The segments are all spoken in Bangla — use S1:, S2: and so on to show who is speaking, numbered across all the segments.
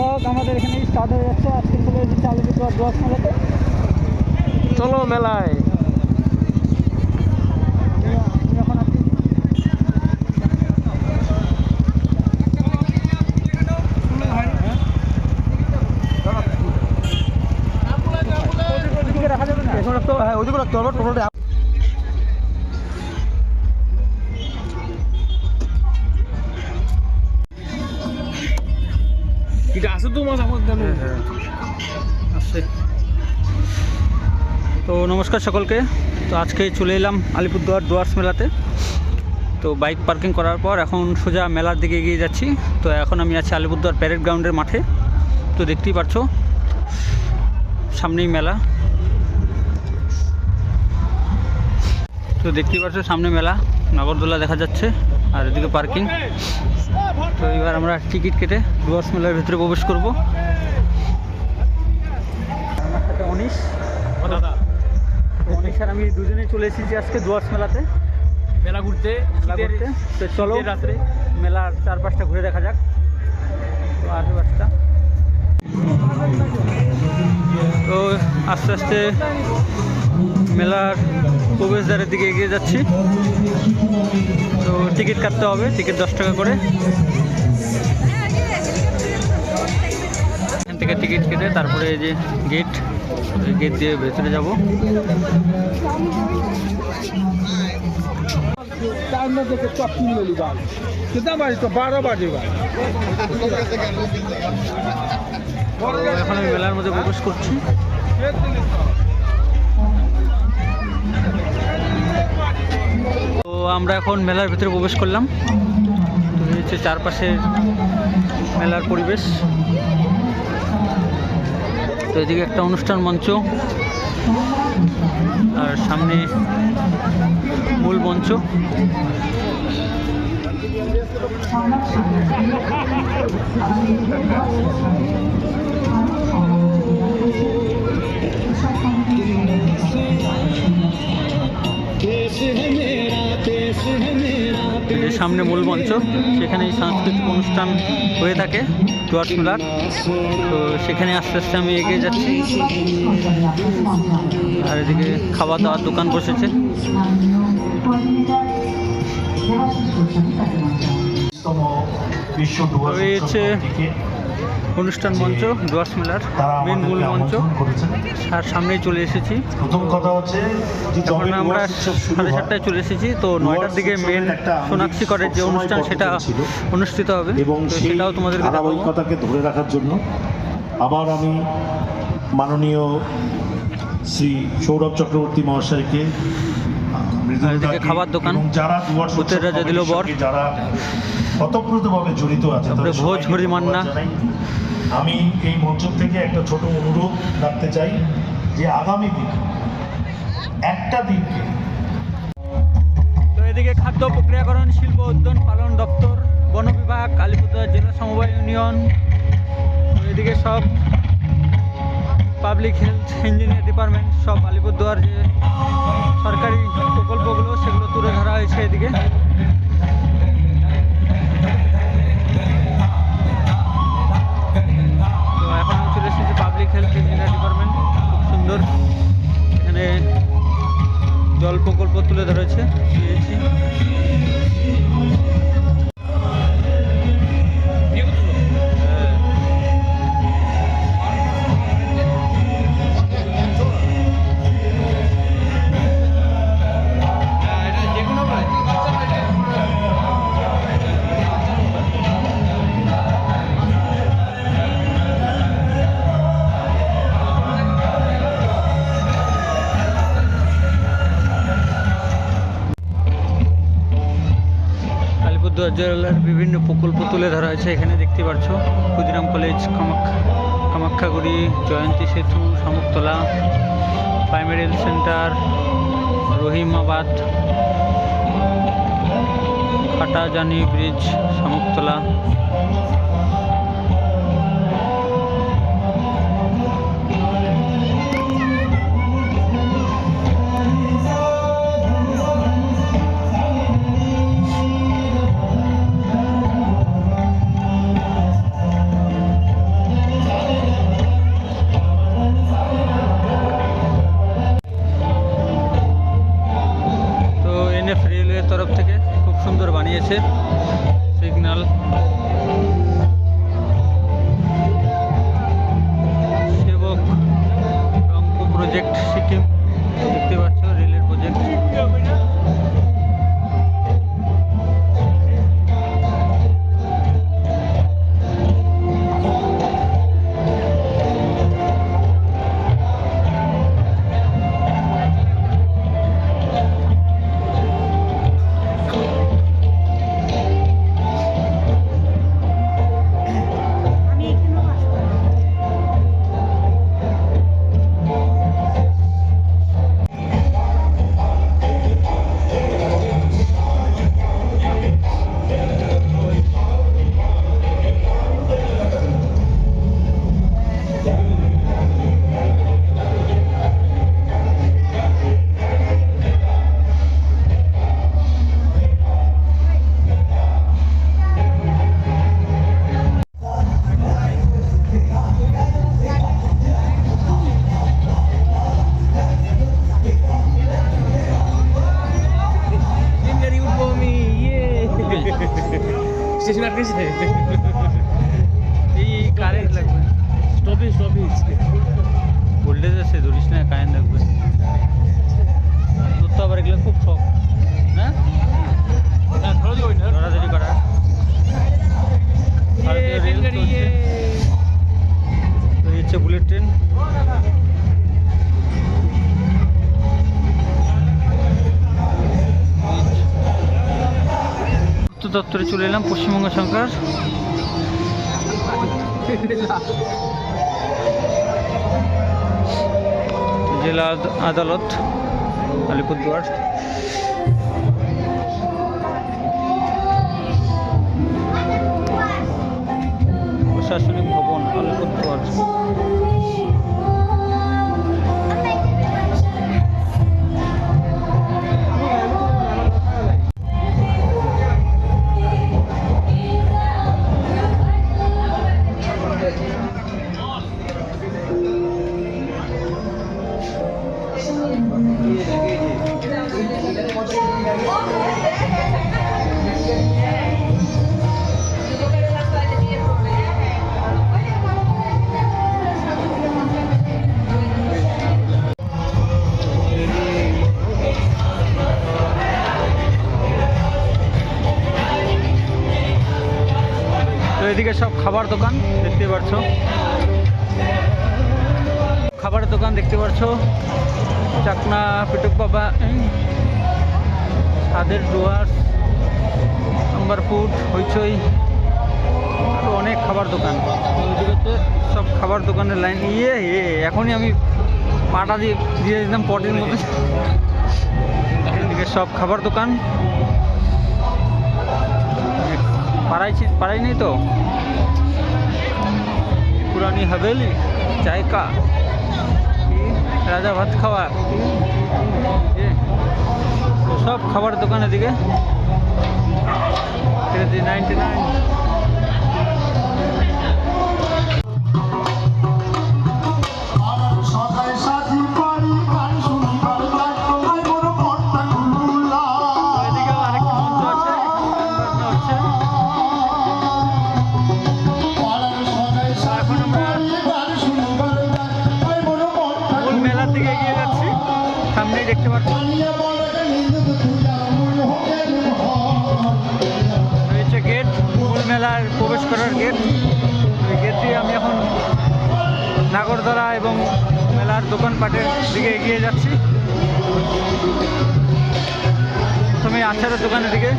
S1: ব্লগ আমাদের এখানে স্টার্ট হয়ে যাচ্ছে। আজকে চলে এসেছি আলিপুরদুয়ার দোয়াশ মেলাতে
S2: চলো মেলায়।
S1: আমি আমি এখন আছি
S2: আছে তো মাছ আমার জানো
S1: আসছে তো নমস্কার সকলকে। তো আজকে চলে এলাম আলিপুরদুয়ার ডুয়ার্স মেলাতে। তো বাইক পার্কিং করার পর এখন সোজা মেলার দিকে এগিয়ে যাচ্ছি। তো এখন আমি আছি আলিপুরদুয়ার প্যারেড গ্রাউন্ডের মাঠে। তো দেখতেই পাচ্ছ সামনেই মেলা। তো দেখতেই পাচ্ছ সামনে মেলা। নাগরদোলা দেখা যাচ্ছে আর এদিকে পার্কিং। তো এবার আমরা টিকিট কেটে ডুয়ার্স মেলার ভিতরে প্রবেশ করব। অনিশ।
S2: দাদা।
S1: তো অনিশ আর আমি দুজনেই চলে এসেছি আজকে ডুয়ার্স মেলাতে।
S2: মেলা ঘুরতে
S1: মেলা করতে তো চলো
S2: রাত্রে।
S1: মেলার চারপাশটা ঘুরে দেখা যাক। তো আশেপাশটা তো আস্তে আস্তে মেলার প্রবেশদ্বারের দিকে এগিয়ে যাচ্ছি। তো টিকিট কাটতে হবে, টিকিট দশ টাকা করে। এখান থেকে টিকিট কেটে তারপরে এই যে গেট গেট দিয়ে ভেতরে যাব। এখন আমি মেলার মধ্যে প্রবেশ করছি। আমরা এখন মেলার ভিতরে প্রবেশ করলাম। তো হচ্ছে চারপাশের মেলার পরিবেশ। তো এদিকে একটা অনুষ্ঠান মঞ্চ। আর সামনে মূল মঞ্চ। এই যে সামনে মূল মঞ্চ, সেখানে এই সাংস্কৃতিক অনুষ্ঠান হয়ে থাকে ডুয়ার্স মেলার। তো সেখানে আস্তে আস্তে আমি এগিয়ে যাচ্ছি। আর এদিকে খাওয়া দাওয়ার দোকান বসেছে।
S3: বিশ্ব
S1: অনুষ্ঠান মঞ্চ ডুয়ার্স মেলার মেন মূল মঞ্চ। আর সামনেই চলে এসেছি।
S3: প্রথম কথা হচ্ছে যে
S1: তখন আমরা সাড়ে সাতটায় চলে এসেছি তো নয়টার দিকে মেন সোনাক্ষী করের যে অনুষ্ঠান সেটা অনুষ্ঠিত হবে।
S3: এবং
S1: সেটাও তোমাদেরকে দেখাবো।
S3: ধারাবাহিকতাকে ধরে রাখার জন্য আবার আমি মাননীয় শ্রী সৌরভ চক্রবর্তী মহাশয়কে
S1: খাবার দোকান,
S3: যারা যারা ওতপ্রোতভাবে জড়িত আছে
S1: ভোজ মান্না।
S3: আমি এই মঞ্চ থেকে একটা ছোট অনুরোধ রাখতে চাই যে আগামী দিন একটা দিনকে
S1: তো এদিকে খাদ্য প্রক্রিয়াকরণ শিল্প উদ্যান পালন দপ্তর বন বিভাগ কালীপুজা জেলা সমবায় ইউনিয়ন তো এদিকে সব পাবলিক হেলথ ইঞ্জিনিয়ার ডিপার্টমেন্ট সব আলিপুরদুয়ার যে সরকারি প্রকল্পগুলো সেগুলো তুলে ধরা হয়েছে এদিকে তুলে ধরা হয়েছে। এখানে দেখতে পারছ Khudiram college Kamakhya Kamakhyaguri Jayanti Setu Shamuktala primary health centre, Rahimabad, Khatajani bridge Shamuktala
S2: project
S1: sikkim. আছে ধরিস না কারেন্ট লাগবে তোর তো আবার এগুলো খুব শখ
S2: হ্যাঁ ধরো
S1: ধরাধরি করা। হচ্ছে বুলেট ট্রেন উত্তর দপ্তরে চলে এলাম পশ্চিমবঙ্গ সরকার। জেলা আদ- আদালত আলিপুরদুয়ার। প্রশাসনিক ভবন আলিপুরদুয়ার। খাবার দোকান দেখতে পাচ্ছ খাবারের দোকান দেখতে পাচ্ছ চাকনা পিটুক বাবা এই, স্বাদের ডুয়ার্স নাম্বার ফুড হইচই অনেক খাবার দোকান। সব খাবার দোকানের লাইন। ইয়ে ইয়ে এখনই আমি পাটা দিয়ে দিয়ে দিলাম পটির মধ্যে এদিকে সব খাবার দোকান। পাড়াই ছি- পাড়াই নেই তো? পুরানি হাভেলি চায়কা কি? রাজা ভাত খাওয়া এ, তো সব খাবার দোকান এদিকে নাইনটি নাইন দেখতে
S4: হোকে
S1: রয়েছে গেট ফুল মেলার প্রবেশ করার গেট ওই গেট দিয়ে আমি এখন নাগরদলা এবং মেলার দোকানপাটের দিকে এগিয়ে যাচ্ছি। প্রথমে আচারের দোকানের দিকে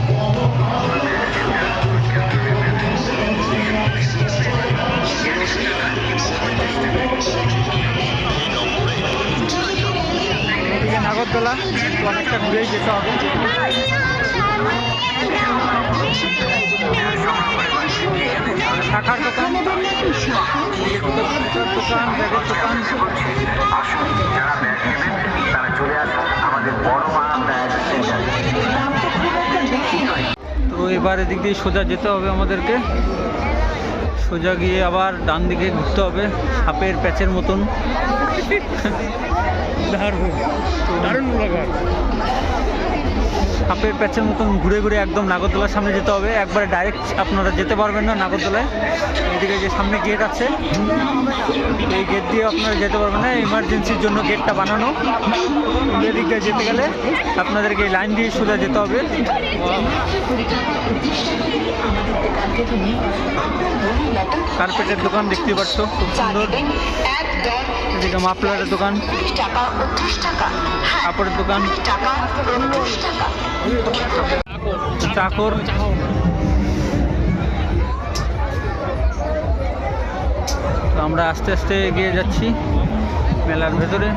S1: তো এবার এদিক দিয়ে সোজা যেতে হবে আমাদেরকে। সোজা গিয়ে আবার ডান দিকে ঘুরতে হবে, সাপের প্যাচের মতন।
S2: ব্লগার
S1: প্যাচের মতন ঘুরে ঘুরে একদম নাগরদোলার সামনে যেতে হবে। একবারে ডাইরেক্ট আপনারা যেতে পারবেন না নাগরদোলায়। এদিকে যে সামনে গেট আছে, এই গেট দিয়ে আপনারা যেতে পারবেন না। ইমার্জেন্সির জন্য গেটটা বানানো। এদিকে যেতে গেলে আপনাদেরকে এই লাইন দিয়ে সোজা যেতে হবে। কার্পেটের দোকান দেখতে পাচ্ছ, খুব সুন্দর। এদিকে মাফলারের দোকান। কাপড়ের দোকান।
S5: টাকা
S1: চাকর আমরা আস্তে আস্তে এগিয়ে যাচ্ছি মেলার ভেতরে।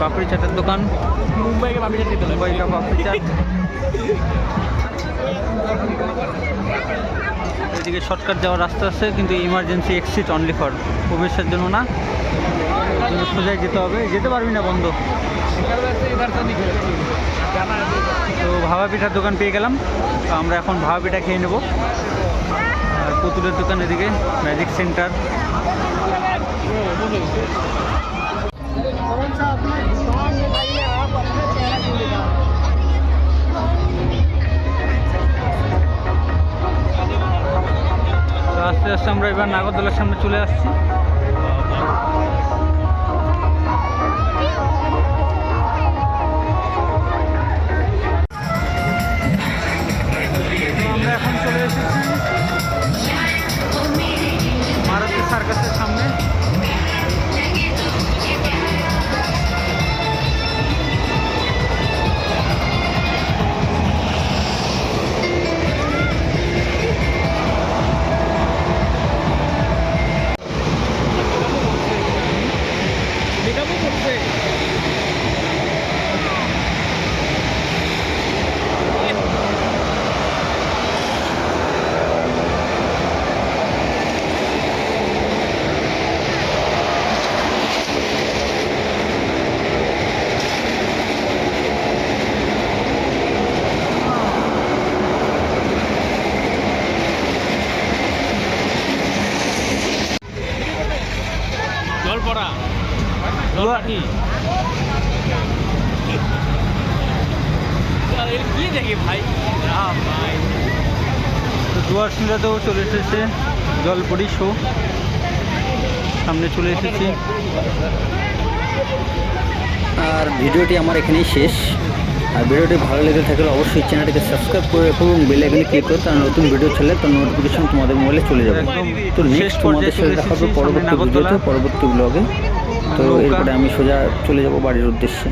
S1: পাপড়ি চাটের দোকান।
S2: মুম্বাইকে পাবি যেতে দিতে
S1: পাপড়ি চাট এদিকে শর্টকাট যাওয়ার রাস্তা আছে, কিন্তু ইমার্জেন্সি এক্সিট অনলি ফর প্রবেশের জন্য না। সোজাই যেতে হবে। যেতে পারবি না বন্ধ। তো ভাবা পিঠার দোকান পেয়ে গেলাম। তো আমরা এখন ভাবা পিঠা খেয়ে নেব। আর পুতুলের দোকান এদিকে ম্যাজিক সেন্টার আস্তে আস্তে আমরা এবার নাগরদোলার সামনে চলে আসছি।
S6: জল কি দেখি ভাই? ভাই।
S1: তো দুয়ার সিংহাতেও চলে এসেছে জলপরি শো। সামনে চলে এসেছি।
S7: আর ভিডিওটি আমার এখানেই শেষ। আর ভিডিওটি ভালো লেগে থাকলে অবশ্যই চ্যানেলটিকে সাবস্ক্রাইব করে রাখো এবং বেল আইকনে ক্লিক করো তার নতুন ভিডিও ছাড়লে তার নোটিফিকেশন তোমাদের মোবাইলে চলে যাবে। তো নেক্সট তোমাদের সাথে দেখা হবে পরবর্তী। ভিডিওতে পরবর্তী ব্লগে তো এরপরে আমি সোজা চলে যাব বাড়ির উদ্দেশ্যে।